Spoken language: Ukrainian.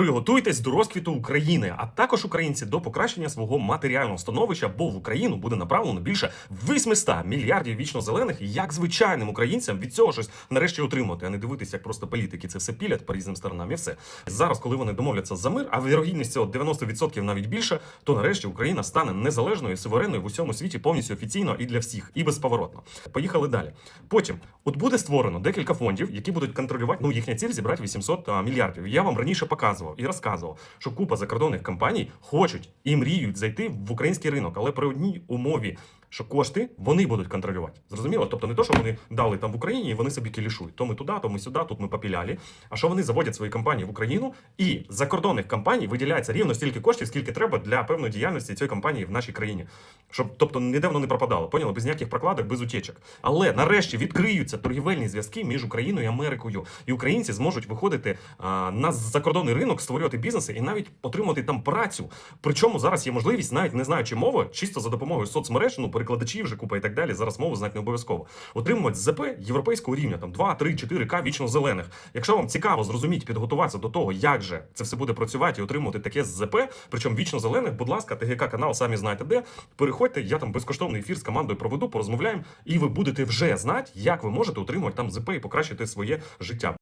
Приготуйтесь до розквіту України, а також українці до покращення свого матеріального становища, бо в Україну буде направлено більше 800 мільярдів вічно зелених, як звичайним українцям від цього щось нарешті отримати, а не дивитися, як просто політики це все пілять по різним сторонам. І все зараз, коли вони домовляться за мир, а вірогідність цього 90% навіть більше, то нарешті Україна стане незалежною, суверенною в усьому світі повністю офіційно і для всіх, і безповоротно. Поїхали далі. Потім, от буде створено декілька фондів, які будуть контролювати. Ну їхня ціль зібрати 800 мільярдів. Я вам раніше показував і розказував, що купа закордонних компаній хочуть і мріють зайти в український ринок, але при одній умові. Що кошти вони будуть контролювати. Зрозуміло? Тобто не то, що вони дали там в Україні, і вони собі кілішують. То ми туди, то ми сюди, тут ми попіляли. А що вони заводять свої компанії в Україну, і з закордонних компаній виділяється рівно стільки коштів, скільки треба для певної діяльності цієї компанії в нашій країні. Щоб, тобто, ніде воно не пропадало, поняли? Без ніяких прокладок, без утечок. Але нарешті відкриються торгівельні зв'язки між Україною і Америкою, і українці зможуть виходити а, на закордонний ринок, створювати бізнеси і навіть отримати там працю. Причому зараз є можливість, навіть не знаючи мови, чисто за допомогою соцмереж, ну перекладачів вже купа і так далі. Зараз мову знати не обов'язково. Отримувати ЗП європейського рівня, там 2, 3, 4К вічно зелених. Якщо вам цікаво зрозуміти, підготуватися до того, як же це все буде працювати і отримувати таке ЗП, причому вічно зелених, будь ласка, ТГК канал, самі знаєте де. Переходьте, я там безкоштовний ефір з командою проведу, порозмовляємо, і ви будете вже знати, як ви можете отримувати там ЗП і покращити своє життя.